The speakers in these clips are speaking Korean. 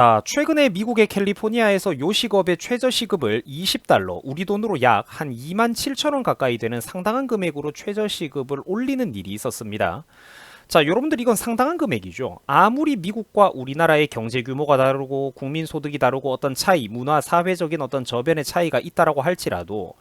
자, 최근에 미국의 캘리포니아에서 요식업의 최저시급을 20달러, 우리 돈으로 약 한 2만 7천 원 가까이 되는 상당한 금액으로 최저시급을 올리는 일이 있었습니다. 자, 여러분들 이건 상당한 금액이죠. 아무리 미국과 우리나라의 경제 규모가 다르고 국민 소득이 다르고 어떤 차이, 문화, 사회적인 어떤 저변의 차이가 있다라고 할지라도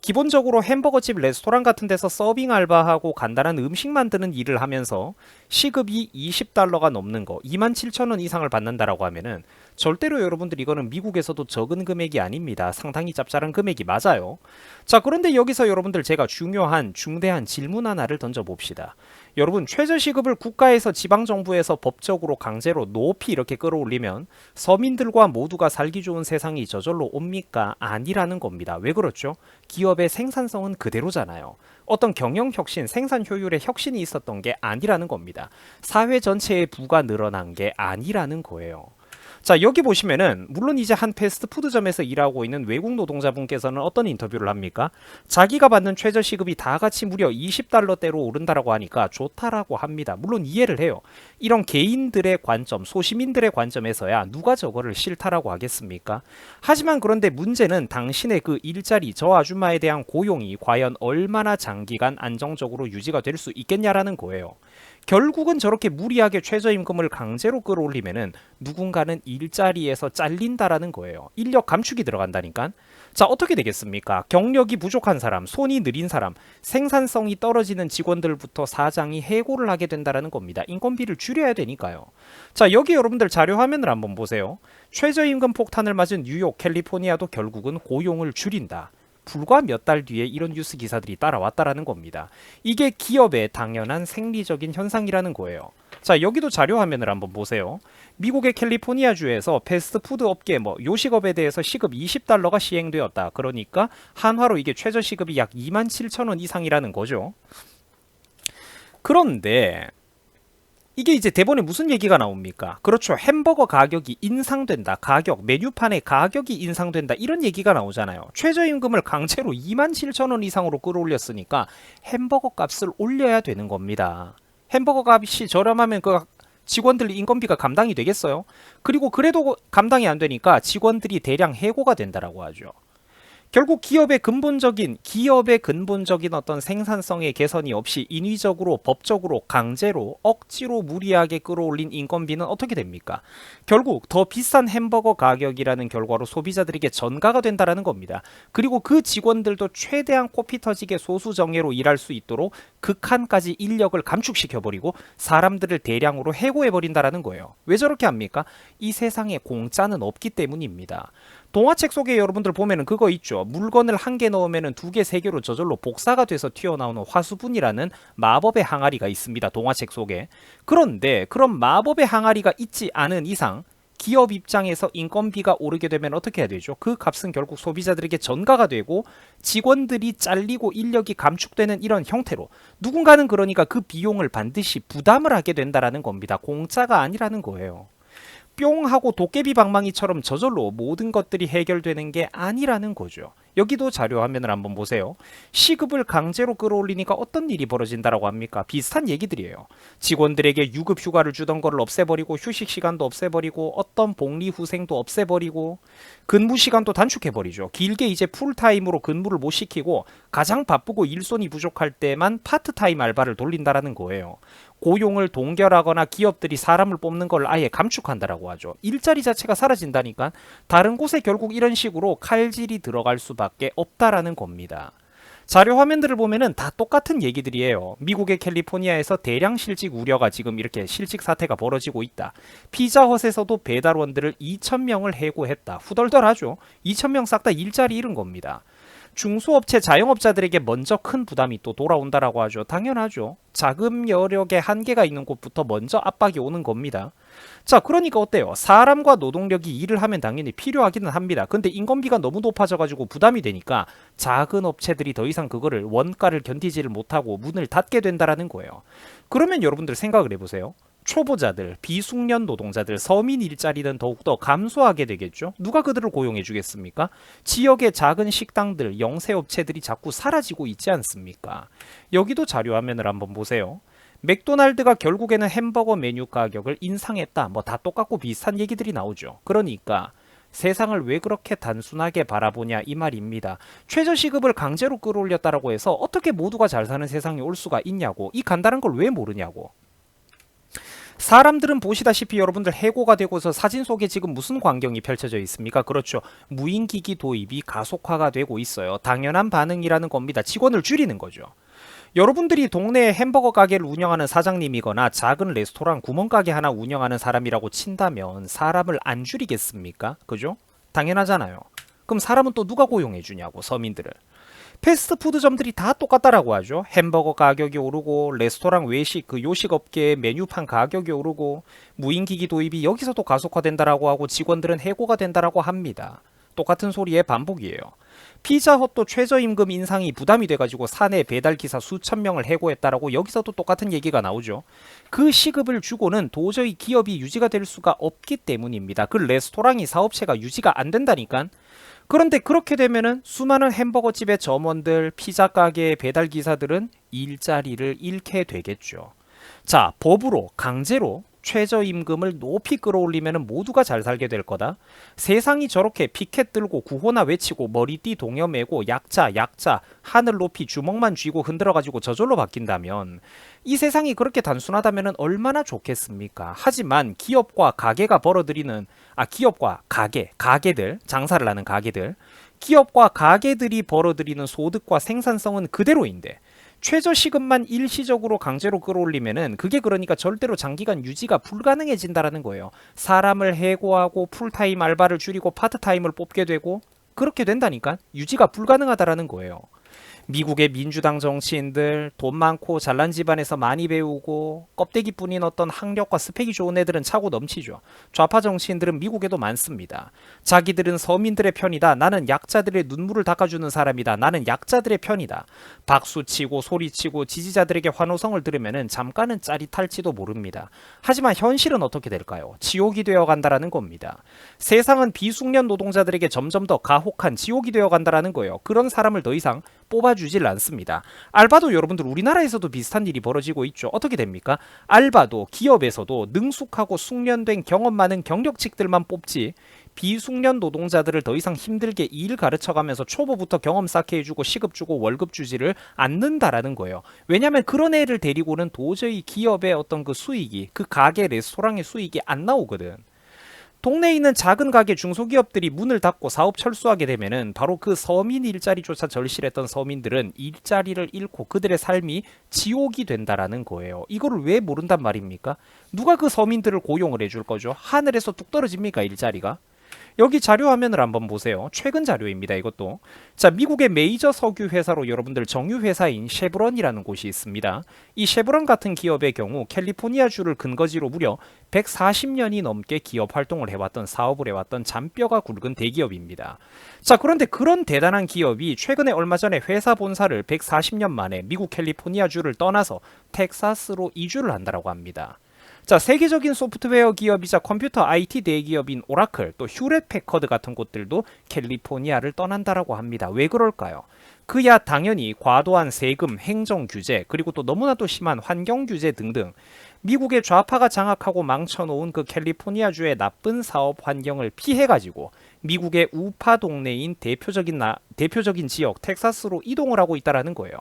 기본적으로 햄버거집 레스토랑 같은 데서 서빙 알바하고 간단한 음식 만드는 일을 하면서 시급이 20달러가 넘는 거 27,000원 이상을 받는다라고 하면은 절대로 여러분들 이거는 미국에서도 적은 금액이 아닙니다. 상당히 짭짤한 금액이 맞아요. 자, 그런데 여기서 여러분들 제가 중요한 중대한 질문 하나를 던져 봅시다. 여러분 최저시급을 국가에서 지방정부에서 법적으로 강제로 높이 이렇게 끌어올리면 서민들과 모두가 살기 좋은 세상이 저절로 옵니까? 아니라는 겁니다. 왜 그렇죠? 기업의 생산성은 그대로잖아요. 어떤 경영 혁신, 생산 효율의 혁신이 있었던 게 아니라는 겁니다. 사회 전체의 부가 늘어난 게 아니라는 거예요. 자, 여기 보시면은 물론 이제 한 패스트푸드점에서 일하고 있는 외국 노동자분께서는 어떤 인터뷰를 합니까? 자기가 받는 최저 시급이 다 같이 무려 20달러대로 오른다라고 하니까 좋다라고 합니다. 물론 이해를 해요. 이런 개인들의 관점, 소시민들의 관점에서야 누가 저거를 싫다라고 하겠습니까? 하지만 그런데 문제는 당신의 그 일자리, 저 아줌마에 대한 고용이 과연 얼마나 장기간 안정적으로 유지가 될 수 있겠냐라는 거예요. 결국은 저렇게 무리하게 최저임금을 강제로 끌어올리면은 누군가는 일자리에서 잘린다라는 거예요. 인력 감축이 들어간다니까. 자, 어떻게 되겠습니까? 경력이 부족한 사람, 손이 느린 사람, 생산성이 떨어지는 직원들부터 사장이 해고를 하게 된다라는 겁니다. 인건비를 줄여야 되니까요. 자, 여기 여러분들 자료 화면을 한번 보세요. 최저임금 폭탄을 맞은 뉴욕, 캘리포니아도 결국은 고용을 줄인다. 불과 몇 달 뒤에 이런 뉴스 기사들이 따라왔다라는 겁니다. 이게 기업의 당연한 생리적인 현상이라는 거예요. 자, 여기도 자료 화면을 한번 보세요. 미국의 캘리포니아주에서 패스트푸드 업계 뭐 요식업에 대해서 시급 20달러가 시행되었다. 그러니까 한화로 이게 최저 시급이 약 2만 7천 원 이상이라는 거죠. 그런데 이게 이제 대본에 무슨 얘기가 나옵니까? 그렇죠. 햄버거 가격이 인상된다. 가격, 메뉴판의 가격이 인상된다. 이런 얘기가 나오잖아요. 최저임금을 강제로 2만 7천 원 이상으로 끌어올렸으니까 햄버거 값을 올려야 되는 겁니다. 햄버거 값이 저렴하면 그 직원들 인건비가 감당이 되겠어요? 그리고 그래도 감당이 안 되니까 직원들이 대량 해고가 된다라고 하죠. 결국 기업의 근본적인 기업의 근본적인 어떤 생산성의 개선이 없이 인위적으로 법적으로 강제로 억지로 무리하게 끌어올린 인건비는 어떻게 됩니까? 결국 더 비싼 햄버거 가격이라는 결과로 소비자들에게 전가가 된다라는 겁니다. 그리고 그 직원들도 최대한 코피 터지게 소수 정예로 일할 수 있도록 극한까지 인력을 감축시켜 버리고 사람들을 대량으로 해고해 버린다라는 거예요. 왜 저렇게 합니까? 이 세상에 공짜는 없기 때문입니다. 동화책 속에 여러분들 보면은 그거 있죠. 물건을 한 개 넣으면은 두 개, 세 개로 저절로 복사가 돼서 튀어나오는 화수분이라는 마법의 항아리가 있습니다. 동화책 속에. 그런데 그런 마법의 항아리가 있지 않은 이상 기업 입장에서 인건비가 오르게 되면 어떻게 해야 되죠? 그 값은 결국 소비자들에게 전가가 되고 직원들이 잘리고 인력이 감축되는 이런 형태로 누군가는 그러니까 그 비용을 반드시 부담을 하게 된다라는 겁니다. 공짜가 아니라는 거예요. 뿅 하고 도깨비 방망이처럼 저절로 모든 것들이 해결되는 게 아니라는 거죠. 여기도 자료 화면을 한번 보세요. 시급을 강제로 끌어올리니까 어떤 일이 벌어진다라고 합니까? 비슷한 얘기들이에요. 직원들에게 유급 휴가를 주던 거를 없애버리고 휴식 시간도 없애버리고 어떤 복리 후생도 없애버리고 근무 시간도 단축해버리죠. 길게 이제 풀타임으로 근무를 못 시키고 가장 바쁘고 일손이 부족할 때만 파트타임 알바를 돌린다라는 거예요. 고용을 동결하거나 기업들이 사람을 뽑는 걸 아예 감축한다라고 하죠. 일자리 자체가 사라진다니까 다른 곳에 결국 이런 식으로 칼질이 들어갈 수밖에 없다라는 겁니다. 자료 화면들을 보면은 다 똑같은 얘기들이에요. 미국의 캘리포니아에서 대량 실직 우려가 지금 이렇게 실직 사태가 벌어지고 있다. 피자헛에서도 배달원들을 2,000명을 해고했다. 후덜덜하죠. 2,000명 싹 다 일자리 잃은 겁니다. 중소업체 자영업자들에게 먼저 큰 부담이 또 돌아온다라고 하죠. 당연하죠. 자금 여력에 한계가 있는 곳부터 먼저 압박이 오는 겁니다. 자, 그러니까 어때요? 사람과 노동력이 일을 하면 당연히 필요하기는 합니다. 근데 인건비가 너무 높아져가지고 부담이 되니까 작은 업체들이 더 이상 그거를 원가를 견디지를 못하고 문을 닫게 된다라는 거예요. 그러면 여러분들 생각을 해보세요. 초보자들, 비숙련 노동자들, 서민 일자리는 더욱더 감소하게 되겠죠. 누가 그들을 고용해 주겠습니까? 지역의 작은 식당들, 영세업체들이 자꾸 사라지고 있지 않습니까? 여기도 자료 화면을 한번 보세요. 맥도날드가 결국에는 햄버거 메뉴 가격을 인상했다. 뭐 다 똑같고 비슷한 얘기들이 나오죠. 그러니까 세상을 왜 그렇게 단순하게 바라보냐 이 말입니다. 최저시급을 강제로 끌어올렸다라고 해서 어떻게 모두가 잘 사는 세상이 올 수가 있냐고 이 간단한 걸 왜 모르냐고 사람들은 보시다시피 여러분들 해고가 되고서 사진 속에 지금 무슨 광경이 펼쳐져 있습니까? 그렇죠. 무인기기 도입이 가속화가 되고 있어요. 당연한 반응이라는 겁니다. 직원을 줄이는 거죠. 여러분들이 동네에 햄버거 가게를 운영하는 사장님이거나 작은 레스토랑 구멍가게 하나 운영하는 사람이라고 친다면 사람을 안 줄이겠습니까? 그죠? 당연하잖아요. 그럼 사람은 또 누가 고용해 주냐고 서민들을. 패스트푸드점들이 다 똑같다라고 하죠. 햄버거 가격이 오르고 레스토랑 외식 그 요식 업계의 메뉴판 가격이 오르고 무인기기 도입이 여기서도 가속화된다라고 하고 직원들은 해고가 된다라고 합니다. 똑같은 소리의 반복이에요. 피자헛도 최저임금 인상이 부담이 돼가지고 사내 배달 기사 수천 명을 해고했다라고 여기서도 똑같은 얘기가 나오죠. 그 시급을 주고는 도저히 기업이 유지가 될 수가 없기 때문입니다. 그 레스토랑이 사업체가 유지가 안 된다니까. 그런데 그렇게 되면은 수많은 햄버거 집의 점원들, 피자 가게의 배달 기사들은 일자리를 잃게 되겠죠. 자, 법으로 강제로 최저임금을 높이 끌어올리면 모두가 잘 살게 될 거다. 세상이 저렇게 피켓 들고 구호나 외치고 머리띠 동여매고 약자 약자 하늘 높이 주먹만 쥐고 흔들어가지고 저절로 바뀐다면 이 세상이 그렇게 단순하다면 얼마나 좋겠습니까? 하지만 기업과 가게가 벌어들이는 아 기업과 가게 가게들 장사를 하는 가게들 기업과 가게들이 벌어들이는 소득과 생산성은 그대로인데 최저시급만 일시적으로 강제로 끌어올리면은 그게 그러니까 절대로 장기간 유지가 불가능해진다라는 거예요. 사람을 해고하고 풀타임 알바를 줄이고 파트타임을 뽑게 되고 그렇게 된다니까 유지가 불가능하다라는 거예요. 미국의 민주당 정치인들 돈 많고 잘난 집안에서 많이 배우고 껍데기뿐인 어떤 학력과 스펙이 좋은 애들은 차고 넘치죠. 좌파 정치인들은 미국에도 많습니다. 자기들은 서민들의 편이다. 나는 약자들의 눈물을 닦아주는 사람이다. 나는 약자들의 편이다. 박수치고 소리치고 지지자들에게 환호성을 들으면은 잠깐은 짜릿할지도 모릅니다. 하지만 현실은 어떻게 될까요? 지옥이 되어 간다라는 겁니다. 세상은 비숙련 노동자들에게 점점 더 가혹한 지옥이 되어 간다라는 거예요. 그런 사람을 더 이상 뽑아주질 않습니다. 알바도 여러분들 우리나라에서도 비슷한 일이 벌어지고 있죠. 어떻게 됩니까? 알바도 기업에서도 능숙하고 숙련된 경험 많은 경력직들만 뽑지 비숙련 노동자들을 더 이상 힘들게 일 가르쳐가면서 초보부터 경험 쌓게 해주고 시급 주고 월급 주지를 않는다라는 거예요. 왜냐하면 그런 애를 데리고는 도저히 기업의 어떤 그 수익이 그 가게 레스토랑의 수익이 안 나오거든. 동네에 있는 작은 가게 중소기업들이 문을 닫고 사업 철수하게 되면은 바로 그 서민 일자리조차 절실했던 서민들은 일자리를 잃고 그들의 삶이 지옥이 된다라는 거예요. 이거를 왜 모른단 말입니까? 누가 그 서민들을 고용을 해줄 거죠? 하늘에서 뚝 떨어집니까 일자리가? 여기 자료 화면을 한번 보세요. 최근 자료입니다. 이것도. 자, 미국의 메이저 석유 회사로 여러분들 정유 회사인 쉐브론이라는 곳이 있습니다. 이 쉐브론 같은 기업의 경우 캘리포니아주를 근거지로 무려 140년이 넘게 기업 활동을 해왔던 사업을 해왔던 잔뼈가 굵은 대기업입니다. 자, 그런데 그런 대단한 기업이 최근에 얼마 전에 회사 본사를 140년 만에 미국 캘리포니아주를 떠나서 텍사스로 이주를 한다라고 합니다. 자, 세계적인 소프트웨어 기업이자 컴퓨터 IT 대기업인 오라클, 또 휴렛 패커드 같은 곳들도 캘리포니아를 떠난다라고 합니다. 왜 그럴까요? 그야 당연히 과도한 세금, 행정 규제, 그리고 또 너무나도 심한 환경 규제 등등 미국의 좌파가 장악하고 망쳐놓은 그 캘리포니아주의 나쁜 사업 환경을 피해가지고 미국의 우파 동네인 대표적인 나, 대표적인 지역 텍사스로 이동을 하고 있다라는 거예요.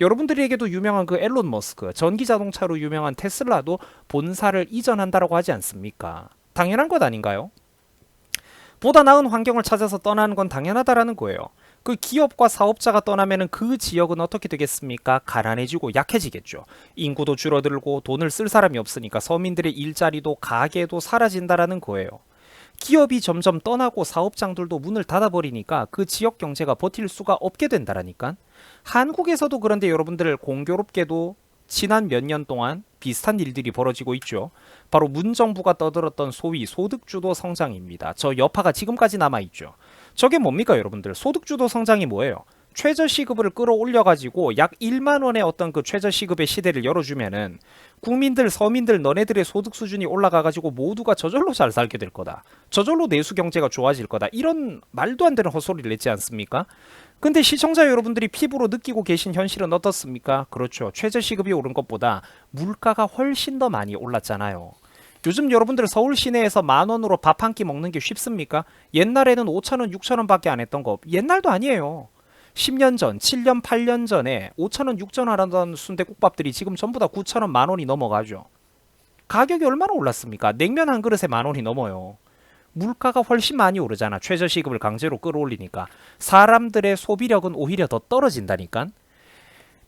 여러분들에게도 유명한 그 앨런 머스크 전기 자동차로 유명한 테슬라도 본사를 이전한다라고 하지 않습니까? 당연한 것 아닌가요? 보다 나은 환경을 찾아서 떠나는 건 당연하다라는 거예요. 그 기업과 사업자가 떠나면은 그 지역은 어떻게 되겠습니까? 가난해지고 약해지겠죠. 인구도 줄어들고 돈을 쓸 사람이 없으니까 서민들의 일자리도 가게도 사라진다라는 거예요. 기업이 점점 떠나고 사업장들도 문을 닫아버리니까 그 지역 경제가 버틸 수가 없게 된다라니까. 한국에서도 그런데 여러분들 공교롭게도 지난 몇 년 동안 비슷한 일들이 벌어지고 있죠. 바로 문정부가 떠들었던 소위 소득주도 성장입니다. 저 여파가 지금까지 남아있죠. 저게 뭡니까 여러분들? 소득주도 성장이 뭐예요? 최저 시급을 끌어올려 가지고 약 1만 원의 어떤 그 최저 시급의 시대를 열어주면은 국민들 서민들 너네들의 소득 수준이 올라가 가지고 모두가 저절로 잘 살게 될 거다. 저절로 내수 경제가 좋아질 거다. 이런 말도 안 되는 헛소리를 냈지 않습니까? 근데 시청자 여러분들이 피부로 느끼고 계신 현실은 어떻습니까? 그렇죠. 최저 시급이 오른 것보다 물가가 훨씬 더 많이 올랐잖아요. 요즘 여러분들 서울 시내에서 만 원으로 밥 한 끼 먹는 게 쉽습니까? 옛날에는 5천 원, 6천 원밖에 안 했던 거 옛날도 아니에요. 10년 전, 7년, 8년 전에 5천 원, 6천 원 하던 순대국밥들이 지금 전부 다 9천 원, 만 원이 넘어가죠. 가격이 얼마나 올랐습니까? 냉면 한 그릇에 만 원이 넘어요. 물가가 훨씬 많이 오르잖아. 최저 시급을 강제로 끌어올리니까 사람들의 소비력은 오히려 더 떨어진다니까.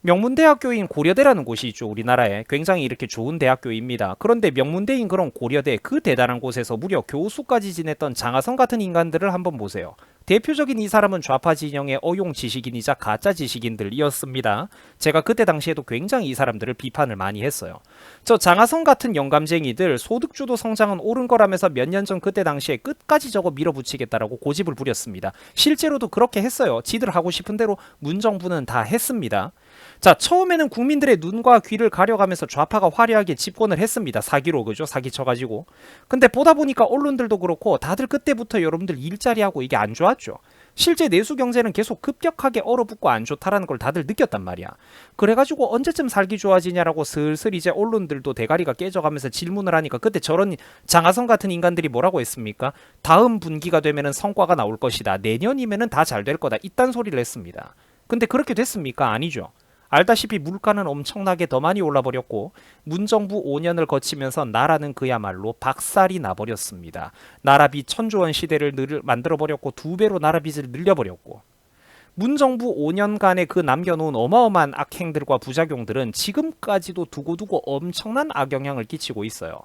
명문대학교인 고려대라는 곳이 있죠. 우리나라에 굉장히 이렇게 좋은 대학교입니다. 그런데 명문대인 그런 고려대 그 대단한 곳에서 무려 교수까지 지냈던 장하성 같은 인간들을 한번 보세요. 대표적인 이 사람은 좌파 진영의 어용 지식인이자 가짜 지식인들이었습니다. 제가 그때 당시에도 굉장히 이 사람들을 비판을 많이 했어요. 저 장하성 같은 영감쟁이들 소득주도 성장은 옳은 거라면서 몇 년 전 그때 당시에 끝까지 저거 밀어붙이겠다라고 고집을 부렸습니다. 실제로도 그렇게 했어요. 지들 하고 싶은 대로 문정부는 다 했습니다. 자, 처음에는 국민들의 눈과 귀를 가려가면서 좌파가 화려하게 집권을 했습니다. 사기로 그죠? 사기 쳐가지고. 근데 보다 보니까 언론들도 그렇고 다들 그때부터 여러분들 일자리하고 이게 안 좋 았죠. 실제 내수 경제는 계속 급격하게 얼어붙고 안 좋다라는 걸 다들 느꼈단 말이야. 그래가지고 언제쯤 살기 좋아지냐라고 슬슬 이제 언론들도 대가리가 깨져가면서 질문을 하니까 그때 저런 장하성 같은 인간들이 뭐라고 했습니까? 다음 분기가 되면은 성과가 나올 것이다. 내년이면은 다 잘 될 거다. 이딴 소리를 했습니다. 근데 그렇게 됐습니까? 아니죠. 알다시피 물가는 엄청나게 더 많이 올라버렸고 문정부 5년을 거치면서 나라는 그야말로 박살이 나버렸습니다. 나라비 천조원 시대를 늘, 만들어버렸고 두 배로 나라빚을 늘려버렸고 문정부 5년간의 그 남겨놓은 어마어마한 악행들과 부작용들은 지금까지도 두고두고 엄청난 악영향을 끼치고 있어요.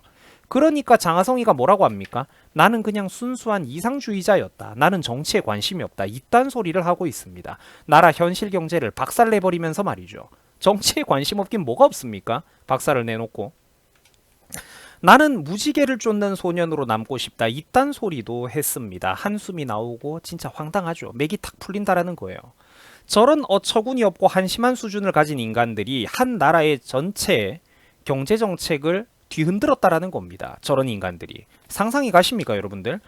그러니까 장하성이가 뭐라고 합니까? 나는 그냥 순수한 이상주의자였다. 나는 정치에 관심이 없다. 이딴 소리를 하고 있습니다. 나라 현실 경제를 박살내버리면서 말이죠. 정치에 관심 없긴 뭐가 없습니까? 박살을 내놓고. 나는 무지개를 쫓는 소년으로 남고 싶다. 이딴 소리도 했습니다. 한숨이 나오고 진짜 황당하죠. 맥이 탁 풀린다라는 거예요. 저런 어처구니 없고 한심한 수준을 가진 인간들이 한 나라의 전체 경제 정책을 뒤흔들었다라는 겁니다. 저런 인간들이. 상상이 가십니까, 여러분들?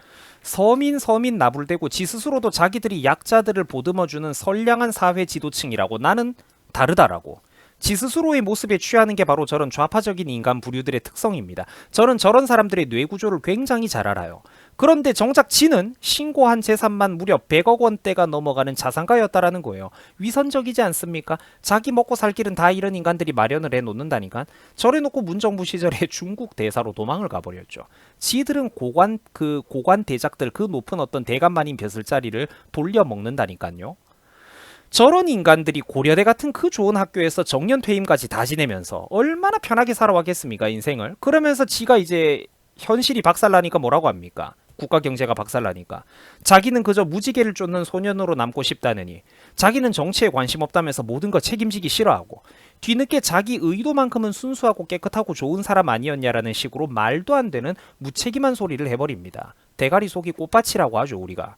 서민 서민 나불대고 지 스스로도 자기들이 약자들을 보듬어주는 선량한 사회 지도층이라고 나는 다르다라고. 지 스스로의 모습에 취하는 게 바로 저런 좌파적인 인간 부류들의 특성입니다. 저는 저런 사람들의 뇌 구조를 굉장히 잘 알아요. 그런데 정작 지는 신고한 재산만 무려 100억 원대가 넘어가는 자산가였다라는 거예요. 위선적이지 않습니까? 자기 먹고 살 길은 다 이런 인간들이 마련을 해 놓는다니까. 저래놓고 문정부 시절에 중국 대사로 도망을 가버렸죠. 지들은 고관 그 고관 대작들 그 높은 어떤 대감만인 벼슬자리를 돌려 먹는다니까요. 저런 인간들이 고려대 같은 그 좋은 학교에서 정년 퇴임까지 다 지내면서 얼마나 편하게 살아왔겠습니까 인생을 그러면서 지가 이제 현실이 박살나니까 뭐라고 합니까 국가 경제가 박살나니까. 자기는 그저 무지개를 쫓는 소년으로 남고 싶다느니 자기는 정치에 관심 없다면서 모든 거 책임지기 싫어하고 뒤늦게 자기 의도만큼은 순수하고 깨끗하고 좋은 사람 아니었냐라는 식으로 말도 안 되는 무책임한 소리를 해버립니다. 대가리 속이 꽃밭이라고 하죠 우리가.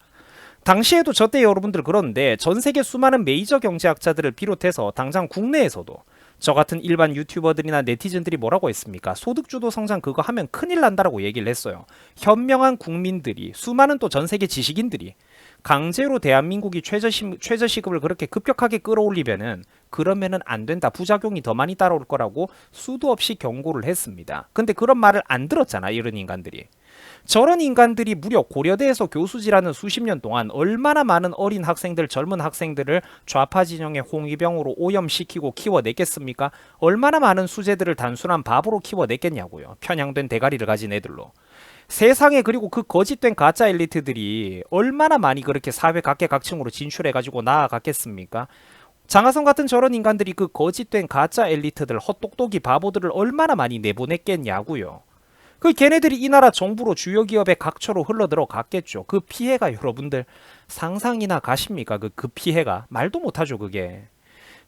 당시에도 저때 여러분들 그런데 전 세계 수많은 메이저 경제학자들을 비롯해서 당장 국내에서도 저 같은 일반 유튜버들이나 네티즌들이 뭐라고 했습니까? 소득주도 성장 그거 하면 큰일 난다라고 얘기를 했어요. 현명한 국민들이 수많은 또 전 세계 지식인들이 강제로 대한민국이 최저시, 최저시급을 그렇게 급격하게 끌어올리면은 그러면은 안 된다. 부작용이 더 많이 따라올 거라고 수도 없이 경고를 했습니다. 근데 그런 말을 안 들었잖아. 이런 인간들이. 저런 인간들이 무려 고려대에서 교수지라는 수십 년 동안 얼마나 많은 어린 학생들, 젊은 학생들을 좌파 진영의 홍위병으로 오염시키고 키워냈겠습니까? 얼마나 많은 수재들을 단순한 바보로 키워냈겠냐고요. 편향된 대가리를 가진 애들로. 세상에 그리고 그 거짓된 가짜 엘리트들이 얼마나 많이 그렇게 사회 각계각층으로 진출해가지고 나아갔겠습니까? 장하성 같은 저런 인간들이 그 거짓된 가짜 엘리트들, 헛똑똑이 바보들을 얼마나 많이 내보냈겠냐고요. 그 걔네들이 이 나라 정부로 주요 기업의 각처로 흘러들어 갔겠죠. 그 피해가 여러분들 상상이나 가십니까? 그, 그 피해가 말도 못하죠 그게.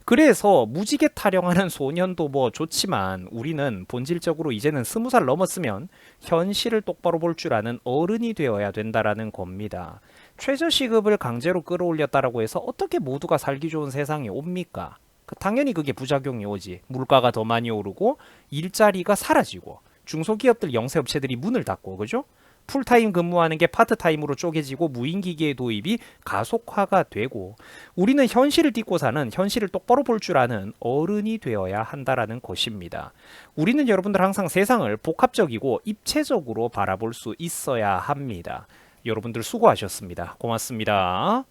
그래서 무지개 타령하는 소년도 뭐 좋지만 우리는 본질적으로 이제는 스무 살 넘었으면 현실을 똑바로 볼 줄 아는 어른이 되어야 된다라는 겁니다. 최저시급을 강제로 끌어올렸다라고 해서 어떻게 모두가 살기 좋은 세상이 옵니까? 그 당연히 그게 부작용이 오지. 물가가 더 많이 오르고 일자리가 사라지고 중소기업들 영세업체들이 문을 닫고 그죠? 풀타임 근무하는 게 파트타임으로 쪼개지고 무인기계의 도입이 가속화가 되고 우리는 현실을 딛고 사는 현실을 똑바로 볼 줄 아는 어른이 되어야 한다라는 것입니다. 우리는 여러분들 항상 세상을 복합적이고 입체적으로 바라볼 수 있어야 합니다. 여러분들 수고하셨습니다. 고맙습니다.